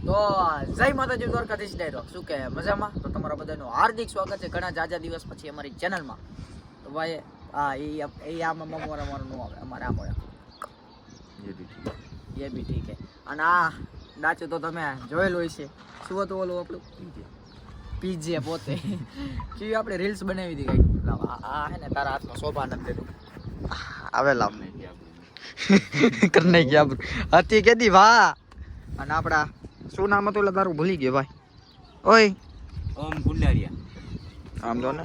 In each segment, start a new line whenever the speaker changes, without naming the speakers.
તો જય માતાજી દ્વારકાધીશ ડાયરો શું કે મજામાં? તો તમારા બધાનું હાર્દિક સ્વાગત છે. ઘણા જાજા દિવસ પછી અમારી ચેનલમાં તો ભાઈ હા એ એ આમાં અમારે અમારું નું આવે અમારે આમ હોય. એ બી ઠીક. છે. અને આ ડાચું તો તમે જોયેલું હોય છે શું હતું ઓલું આપણું? પીજે. પોતે. કેવી આપણે રીલ્સ બનાવી હતી કઈ? લાવ આ આ હે ને તારા હાથમાં શોભા નથી દેતું આવે લાવ. નહીં ગયા હતી કેદી વાહ. અને આપડા શું નામ હતું એટલે તારું ભૂલી ગયો ભાઈ? ઓય.
ઓમ ગુંડારિયા
આમ તો ને.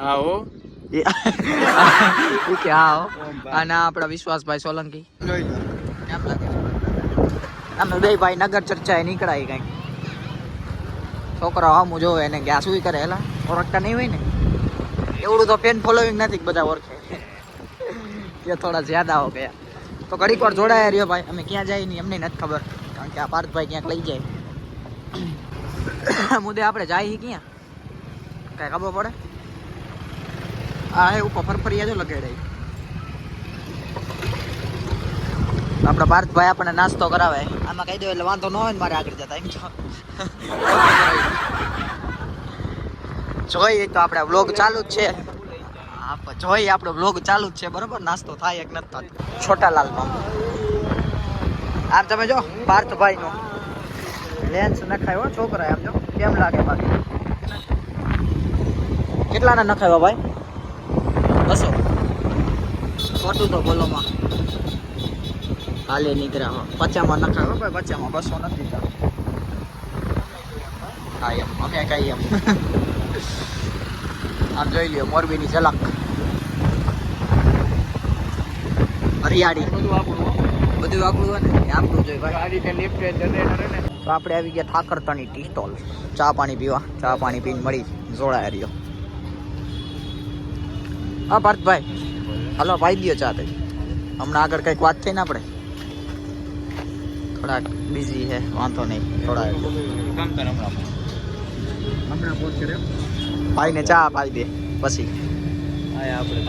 હા હો.
ઓકે હા હો. અને આ આપણા વિશ્વાસભાઈ સોલંકી. કેમ લાગે અમે બે ભાઈ નગર ચર્ચાએ નીકળાય કઈ. છોકરા હમું જોવે એને ગયા સુઈ શું કરે એલા ઓળખતા નહીં હોય ને? એવડું તો પેન ફોલોઈંગ નથી બધા ઓળખે. એ થોડા જ્યાદા હો ગયા. તો ઘડીક વાર જોડાયા રહ્યો ભાઈ. અમે ક્યાં જાય નહીં અમને નથી ખબર. કે આ પાર્થભાઈ ક્યાંક લઈ જાય. મુદ્દે આપણે જાય ક્યાં? કાંઈ ખબર પડે? આ એવું ફરફરિયા જો લગાડાય આપણા પાર્થભાઈ આપણને નાસ્તો કરાવે. આમાં કહી દો એટલે વાંધો ન હોય ને મારે આગળ જતા, એમ તો જોઈએ તો આપણે બ્લોગ ચાલુ જ છે. જોઈએ આપણો બ્લોગ ચાલુ જ છે. બરોબર? નાસ્તો થાય એક નથી થતો. છોટાલાલનો. આમ તમે જો પાર્થભાઈ નો લેન્સ નખાયો છોકરા આમ જો. કેમ લાગે બાકી? કેટલાના નખાયો ભાઈ? બસો. ખોટું તો બોલોમાં કાલે નીકળ્યા પચામાં નખાયો ભાઈ, પચામાં બસો નથી હા, એમ. અમે કઈ એમ. આમ જોઈ લ્યો, મોરબીની ઝલક. હરિયાળી. બધું આપણું હોય ને આપણું જોઈએ ભાઈ તો આપણે આવી ગયા ઠાકરતાની ટી સ્ટોલ ચા પાણી પીવા. ચા પાણી પીને મળી જોડાય રહ્યો. હા પાર્થભાઈ હલો ભાઈ દો ચા તઈ. હમણાં આગળ કંઈક વાત થઈ ને આપણે? થોડાક બિઝી છે વાંધો નહીં થોડા ભાઈને ચા પાઈ દે પછી.
આ આપણે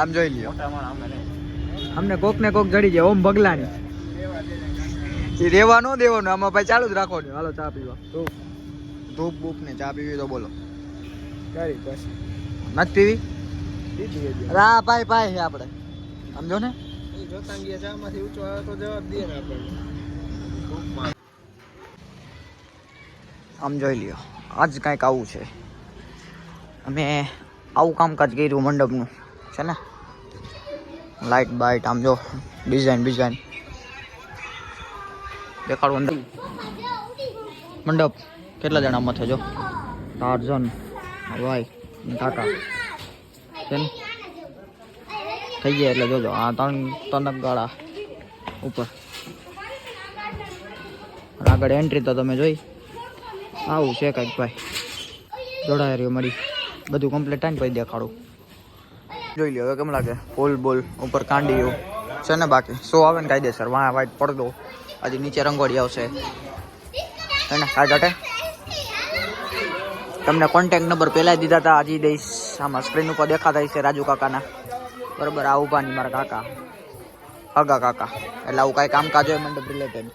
આમ જોઈ લ્યો
મોટા માણસ અમે નહીં
અમને કોક ને કોક જડી જાય ઓમ બગલાની એ રેવા નો દેવાનું આમાં ભાઈ ચાલુ જ રાખવાનું. હાલો ચા પીવા. ધૂપ બૂપ ને ચા પીવી તો બોલો. નથી પીવી? રા પાય ભાઈ ભાઈ છે આપણે સમજો ને. આમ જોઈ લ્યો આજ કાંઈક આવું છે. અમે આવું કામકાજ કર્યું મંડપનું. છે ને? લાઇટ બાઇટ આમ જો ડિઝાઇન ડિઝાઇન દેખાડું અંદર. મંડપ, કેટલા જણા મથે જો? ટાર્ઝન ભાઈ કાકા. થઈ ગયા એટલે જોજો, આ ત્રણ તનક ગાળા ઉપર. આગળ એન્ટ્રી તો તમે જોઈ. આવું છે કાંઈક, ભાઈ. જોડાય રહ્યો મળી બધું કમ્પ્લીટ થાય ને પછી દેખાડું. જોઈ લ્યો હવે કેમ લાગે? ફૂલ બોલ, ઉપર કાંડીઓ છે ને બાકી? સો આવે ને કાયદેસર? વાહ વાઈટ પડદો. હજી નીચે રંગોળી આવશે. હે ને કાઢાટે તમને કોન્ટેક નંબર પહેલાં દીધા હતા હજી દઈશ. આમાં સ્ક્રીન ઉપર દેખાતા છે રાજુ કાકાના. બરોબર, આ ઊભા ની મારા કાકા. હગા કાકા. એટલે આવું કાંઈ કામકાજ હોય મંડપ રિલેટેડ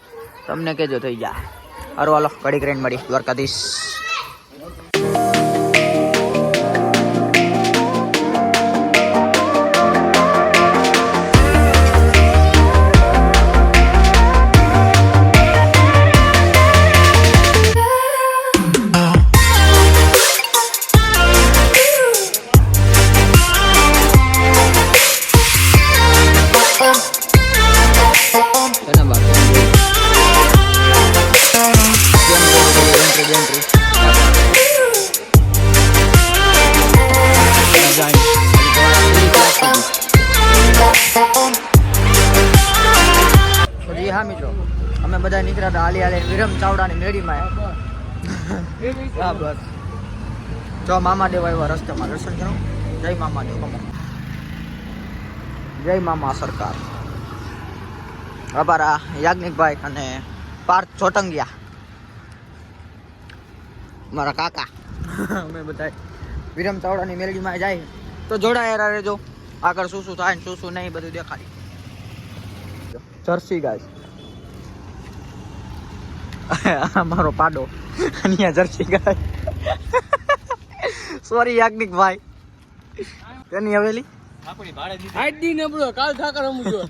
તમને કેજો થઈ ગયા હારું, હાલો, ઘડીક રેન મળી. દ્વારકાધીશ. ચાવડાની મેળીમાં હા. બસ. જો મામા દેવ આવ્યા રસ્તામાં. દર્શન કરો. જય મામા દેવ કમો જય મામા સરકાર. અમારા યાજ્ઞિકભાઈ અને પાર્થ ચોટંગિયા. મારા કાકા. અમે બધા વિરમ ચાવડાની મેળીમાં જાય. તો જોડાયેલા રહેજો. આગળ શું શું થાય ને શું શું નહીં બધું દેખાડી. જર્સી ગાય. મારો પાડો. અહીંયા જર્સી ગાય. સોરી યાજ્ઞિક ભાઈ. તેની હવેલી?
આજ દી નબળો કાલ ઠાકર રમું જો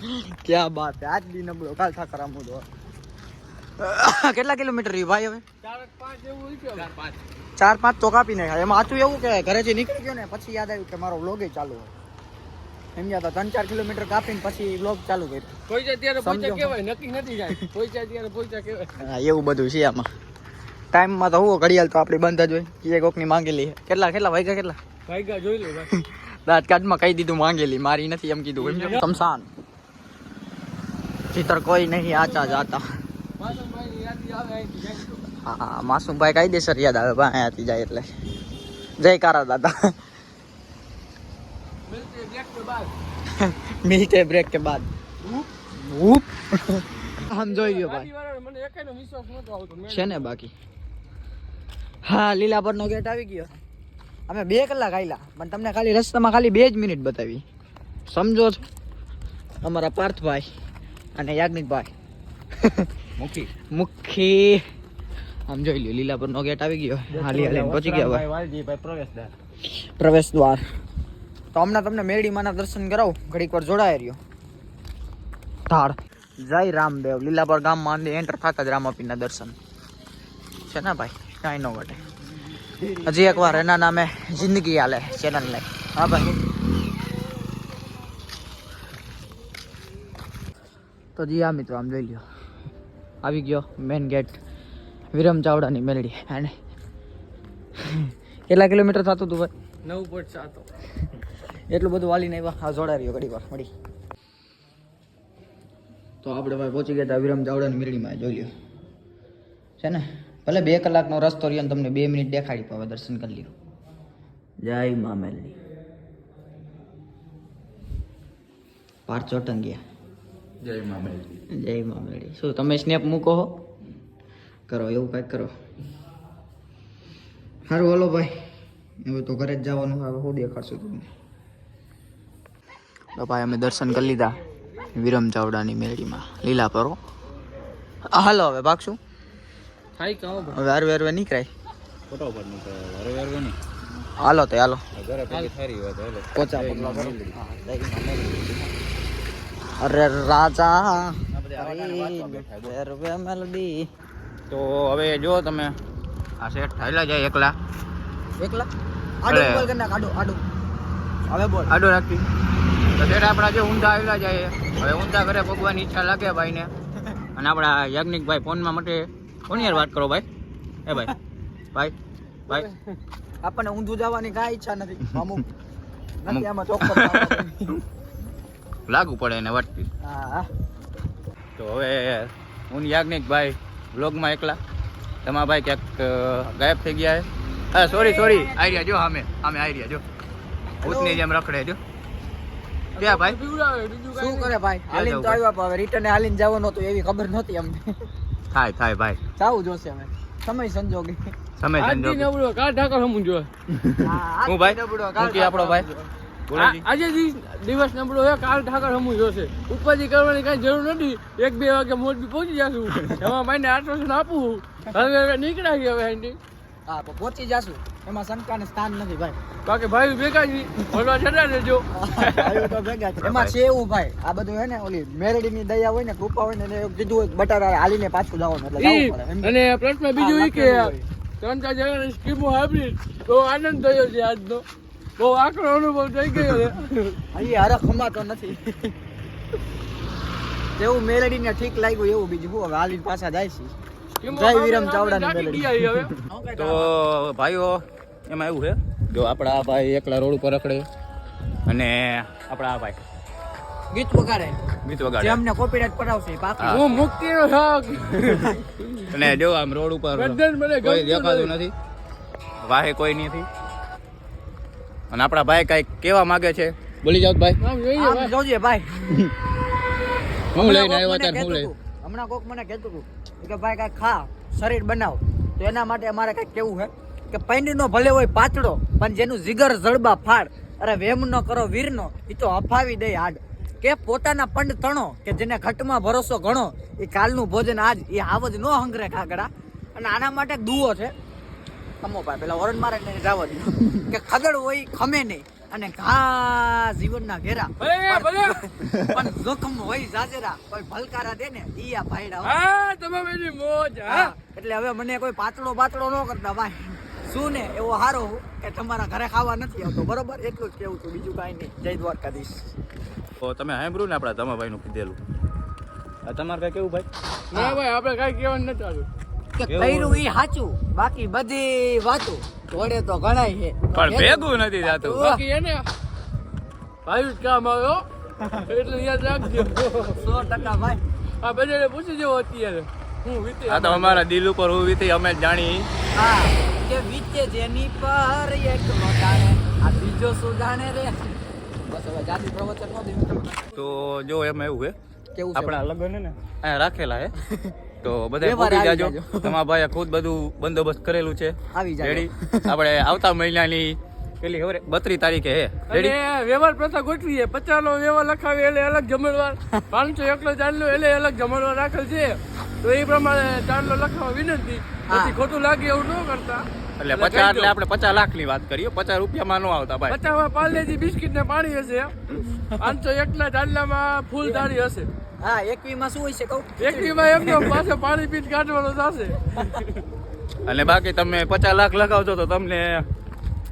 ક્યાં બાત આજ દી નબળો કાલ ઠાકર દો કેટલા કિલોમીટર રહ્યું ભાઈ હવે?
પાંચ
ચાર પાંચ તો કાપી નાખ્યા. એમાં આચું એવું કે ઘરેથી નીકળી ગયો ને પછી યાદ આવ્યું કે મારો લોગે ચાલુ હોય. સમજ્યા તો ત્રણ ચાર કિલોમીટર કાપીને પછી બ્લોક ચાલુ કર્યો.
કોઈ
અત્યારે.
પૈસા કહેવાય નક્કી નથી જાય. કોઈ અત્યારે પૈસા કહેવાય.
હા એવું બધું છે આમાં. ટાઈમમાં તો હું ઘડિયાળ તો આપણી બંધ જ હોય. એ કોકની માંગેલી કેટલા કેટલા વાગ્યા કેટલા?
ભાગ્યા જોઈ લો
દાંત કાર્ડમાં કહી દીધું માંગેલી. મારી નથી એમ કીધું. એમ શમશાન. ચિત્ર કોઈ નહીં આચા જાતા. હા માસુમભાઈ કાયદેસર યાદ આવે. ભાઈ અહીંયાથી જાય એટલે. જય કારા દાદા.
મિલતે બ્રેક કે બાદ
મિલતે બ્રેક કે બાદ વૂપ આમ જોઈ ગયો ભાઈ. છે ને બાકી. હા લીલાપરનો ગેટ આવી ગયો. અમે બે કલાક આવેલા પણ તમને ખાલી રસ્તામાં ખાલી બે જ મિનિટ બતાવી. સમજો છો? અમારા પાર્થભાઈ અને યાજ્ઞિકભાઈ.
મુખી.
મુખી. આમ જોઈ લ્યો લીલાપરનો ગેટ આવી ગયો. હાલી હાલી પહોંચી ગયા ભાઈ
વાલજીભાઈ પ્રવેશદ્વાર.
પ્રવેશ દ્વાર તો હમણાં તમને મેરડીમાના દર્શન કરાવું. ઘડીક વાર જોડાય રહ્યો. ધાડ જય રામદેવ. લીલાપર ગામમાં અંદર એન્ટર થતા જ રામાપીના દર્શન. છે ને ભાઈ? કાંઈ ન ઘટે. હજી એકવાર એના નામે જિંદગી હાલે ચેનલ ને. હા ભાઈ. તો જી આ મિત્રો, આમ જોઈ લ્યો. આવી ગયો મેન ગેટ વિરમ ચાવડાની મેલડી અને કેટલા કિલોમીટર થતું હતું ભાઈ?
નવ પોઈન્ટ સાતો.
એટલું બધું વાલીને આવ્યા. હા જોડા રહ્યો ઘડી વાર. મળી. તો આપણે ભાઈ પહોંચી ગયા હતા વિરમ ચાવડાની મેરડીમાં જોઈ લ્યો. છે ને? ભલે બે કલાકનો રસ્તો રહ્યો તમને બે મિનિટ દેખાડી પાવે દર્શન કરી લ્યો. જય મા મેલડી પાર ચોટંગિયા
જય મા મેલડી
જય મામેલી શું તમે સ્નેપ મૂકો હો? કરો એવું કાંઈક કરો. સારું હલો ભાઈ. હવે તો ઘરે જ જવાનું હવે હું દેખાડશું તમને. તો ભાઈ અમે દર્શન કરી લીધા વિરમ ચાવડાની મેળીમાં લીલા પરો. હાલો હવે ભાગશું?
થાય કહો
હવે હરવે હારવે નીકળાય.
ફોટો પર નહીં હરે હરવે નહીં.
હાલો તો હાલો.
ઘરે પછી હોય
તો
મેલડી.
અરે રાજા. મેલડી.
તો હવે જો તમે આ સેટ થાયલા જાય એકલા.
એકલા? આડું. બોલ કરના આડું આડું. હવે બોલ.
આડો રાખી. તો સેટ આપણા જે ઊંધા આવેલા જાય હવે ઊંધા ઘરે ભગવાનની ઈચ્છા લાગે ભાઈને. અને આપણા યાજ્ઞિકભાઈ ફોનમાં માટે કોની યાર વાત કરો ભાઈ? એ ભાઈ ભાઈ ભાઈ.
આપણને ઊંધું જવાની કાંઈ ઈચ્છા નથી. અમુક. નથી આમાં ચોક્કસ
લાગુ પડે એને
હા.
તો હવે હું યાજ્ઞિકભાઈ બ્લોગમાં એકલા. તમારા ભાઈ ક્યાંક ગાયબ થઈ ગયા છે. હા સોરી સોરી આઈડિયા જો સામે. સામે આઈડિયા જો. ભૂતની જેમ રખડે જો. ક્યાં ભાઈ.
શું કરે ભાઈ? હાલીન તો આવ્યા પણ હવે રિટર્ન હાલીન જવાનું હતું એવી ખબર નહોતી અમને.
થાય થાય ભાઈ.
જાવું જોશે અમે સમય સંજોગે.
સમય સંજોગે.
નબળો કા ઠાકર રમું જો
હું ભાઈ? નબળો કા કે આપણો ભાઈ?
આજે દિવસ નબળો છે કાલ ઠાકર રમું જોશે. ઉપાધિ કરવાની કઈ જરૂર નથી. એક બે વાગે મોરબી પહોંચી જશું. એમાં ભાઈને આશ્વાસન આપું. હવે હવે નીકળ્યા છીએ હવે અહીંથી
હા તો પહોંચી જાશું. એમાં શંકાને સ્થાન નથી ભાઈ.
બાકી ભાઈ ભેગા ભરવા છતાં રહેજો.
તો ભેગા. એમાં છે એવું ભાઈ. આ બધું હે ને ઓલી મેરડીની દયા હોય ને કૃપા હોય ને એને કીધું હોય બટાટા હાલીને પાછું જવાનું એટલે જવું પડે.
અને પ્રશ્ન બીજું એ કે ત્રણ ચાર જણાની સ્કીમો આપી તો આનંદ થયો છે આજનો. બહુ આકરો અનુભવ થઈ ગયો છે.
અહીં હરખ ખમાતો નથી. જેવું મેલડીને ઠીક લાગ્યું એવું બીજું. હવે હાલીને પાછા જાય છે. જય વિરમ મેલડી.
તો ભાઈઓ એમાં એવું છે? જો આપણા આ ભાઈ એકલા રોડ ઉપર રખડે. અને આપણા આ ભાઈ.
ગીત વગાડે.
ગીત વગાડે.
અમને કોપીરાઈટ પડાવશે એ
હું.
મુક્તિ નો મુક્તિનો
અને જો આમ રોડ ઉપર કોઈ દેખાતું નથી. વાહે કોઈ નથી અને આપણા ભાઈ કઈ કેવા માંગે છે. બોલી જાવ ભાઈ.
આમ જોઈએ ભાઈ.
જોજે ભાઈ.
હું લઈને આવ્યા હું લઈ
હમણાં કોક મને કહેતું હતું કે ભાઈ કાંઈ ખા, શરીર બનાવ. તો એના માટે અમારે કંઈક કેવું છે કે પૈંડીનો ભલે હોય પાતળો, પણ જેનું જીગર જળબા ફાડ, અરે વેમ નો કરો વીરનો એ તો હફાવી દે હાડ કે પોતાના પંડ તણો કે જેને ઘટમાં ભરોસો ઘણો એ કાલનું ભોજન આજ એ આવજ ન હંગરે ખાગડા. અને આના માટે દુઓ છે. સમો ભાઈ, પેલા વરણ મારે જાવ કે ખગડ હોય ખમે નહીં. અને ઘા જીવનના ઘેરા. પણ જોખમ હોય જાજેરા કોઈ ભલકારા દે ને ઈ આ ભાઈડા
તમે બેની મોજ હા.
એટલે હવે મને કોઈ પાતળો પાતળો ન કરતા ભાઈ. શું ને એવો હારો કે તમારા ઘરે ખાવા નથી આવતો બરોબર? એટલું જ કેવું છું બીજું કાંઈ નહીં. જય દ્વારકાધીશ.
તો તમે સાંભળ્યું ને આપણા ધમાભાઈનું કીધેલું? આ તમારે કઈ કેવું ભાઈ?
ના ભાઈ આપણે કાંઈ કહેવાનું નથી આવ્યું.
કે કર્યું ઈ સાચું? બાકી બધી વાતો. જોડે તો ગણાય છે.
પણ ભેગું નથી થતું.
બાકી એને ભાઈ કામ આવ્યો એટલે યાદ રાખજો.
સો ટકા ભાઈ.
આ બધાને પૂછી જવો અત્યારે. હું વીતે
આ તો અમારા. દિલ ઉપર હું વીતી અમે જાણી.
હા કે વીતે જેની પર એક મકાને જાણે આ બીજો શું જાણે રે? બસ હવે જાતિ પ્રવચન નો
તો જો એમાં એવું છે. આપણા લગ્ન ને રાખેલા હે તો બધા પૂરી જાજો. તમારા ભાઈએ ખુદ બધું બંદોબસ્ત કરેલું છે.
આવી
રેડી આપણે આવતા મહિનાની પેલી હવે બત્રીસ તારીખે હે. રેડી
વ્યવહાર પ્રથા ગોઠવીએ પચાસ નો વ્યવહાર લખાવે એટલે અલગ જમણવાર. પાંચસો એકલો ચાંદલો એટલે અલગ જમણવાર રાખેલ છે. તો એ પ્રમાણે ચાંદલો લખાવા વિનંતી. પછી ખોટું લાગે એવું ન કરતા.
એટલે પચાસ એટલે આપણે પચાસ લાખની વાત કરીએ. પચાસ રૂપિયામાં ન આવતા ભાઈ.
પચાસમાં પાર્લેજી બિસ્કિટ ને પાણી હશે. પાંચસો ચાંદલા ચાંદલામાં ફૂલ દાળી હશે.
હા એકવી માં શું હોય છે કહું?
એકવીમાં એમ પાસે પાણી પીટ કાઢવાનો થશે
અને બાકી તમે પચાસ લાખ લગાવજો તો તમને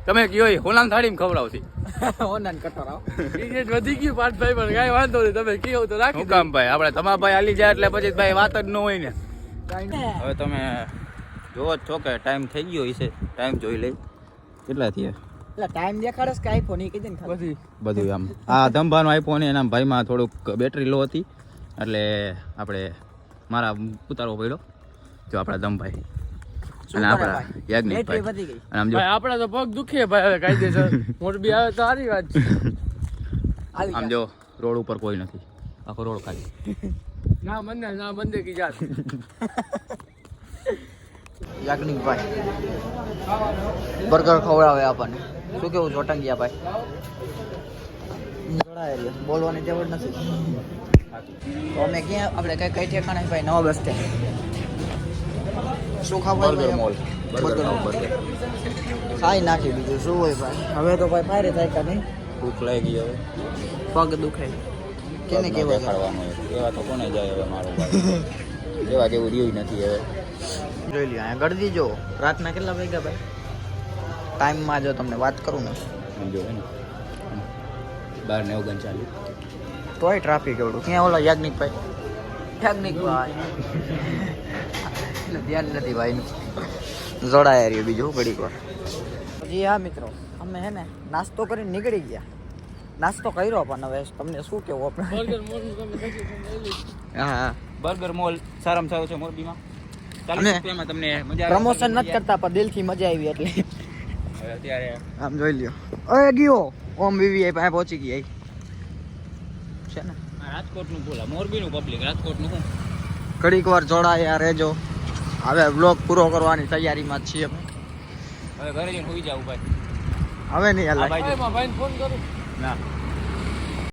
તમે કયો હોલાન થાળીમાં ખવડાવશે.
ઓનલાઈન કટોર આવો
એ વધી ગયું પાંચ ભાઈ પણ કાંઈ વાંધો નહીં તમે કેવું તો રાખી
કામ ભાઈ આપણે તમારા ભાઈ હાલી જાય એટલે પછી ભાઈ વાત જ ન હોય ને.
કાંઈ
હવે તમે જોવો છો કે ટાઈમ થઈ ગયો હશે ટાઈમ જોઈ લઈ. કેટલા થયા?
એટલે ટાઈમ દેખાડે કે આઈફોન એ કીધું ને
બધું.
આમ. આ ધંભાનો આપ્યો ને એના ભાઈમાં થોડુંક બેટરી લો હતી. એટલે આપણે મારા ઉતારવો પડ્યો. જો આપણા દમભાઈ અને આપણા યાજ્ઞિક ભાઈ. અને આમ જો
આપણા તો પગ દુખે ભાઈ હવે કાયદેસર. મોરબી આવે તો સારી વાત છે.
આમ
જો
રોડ ઉપર કોઈ નથી. આખો રોડ ખાલી.
ના બંને ના બંને કી જાત.
યાજ્ઞિકભાઈ બર્ગર ખવડાવે આપણને. શું કેવું ચોટંગિયા ભાઈ? બોલવાની જરૂર નથી. તો અમે ક્યાં? આપણે કઈ કઈ ઠેકાણે ભાઈ? નવા બસ સ્ટેન્ડ શું ખાવું
burger? Mall.
Burger mall.
Burger.
ખાઈ નાખી બીજું શું હોય ભાઈ? હવે તો ભાઈ ફાયરે થાય કે નહીં?
ભૂખ લાગી ગઈ હવે.
પગ દુખે કેને કેવા
ખાવાનું એવા તો કોને જાય હવે મારો એવા જેવું રહ્યું નથી હવે.
જોઈ લ્યો અહીંયા ગળદી જો રાતના કેટલા વાગ્યા ભાઈ? ટાઈમમાં જો તમને વાત કરું ને.
જો બાર ને ઓગણ ઓગણચાલીસ.
તોય ટ્રાફિક એવડું. ક્યાં ઓલા યાજ્ઞિક ભાઈ? યાજ્ઞિક ભાઈ. ધ્યાન નથી ભાઈનું. જોડાયા રહ્યું બીજું ઘડીક વાર જી હા મિત્રો અમે હે ને નાસ્તો કરીને નીકળી ગયા. નાસ્તો કર્યો પણ હવે તમને શું કેવું આપણે. હા હા.
બર્ગર મોલ સારામાં સારું છે મોરબીમાં.
પ્રમોશન નથી કરતા પણ દિલથી મજા આવી એટલે.
અત્યારે
આમ જોઈ લ્યો. અરે ગયો. ઓમ વીવી પાસે પહોંચી ગઈ. છે ને?
રાજકોટનું ભૂલા મોરબીનું પબ્લિક રાજકોટનું શું?
ઘડીક વાર જોડાયા રહેજો. હવે બ્લોગ પૂરો કરવાની તૈયારીમાં જ છીએ અમે.
હવે ઘરે જઈને સુઈ જાવ ભાઈ.
હવે નહીં
આ ભાઈ
ફોન કરું.
ના.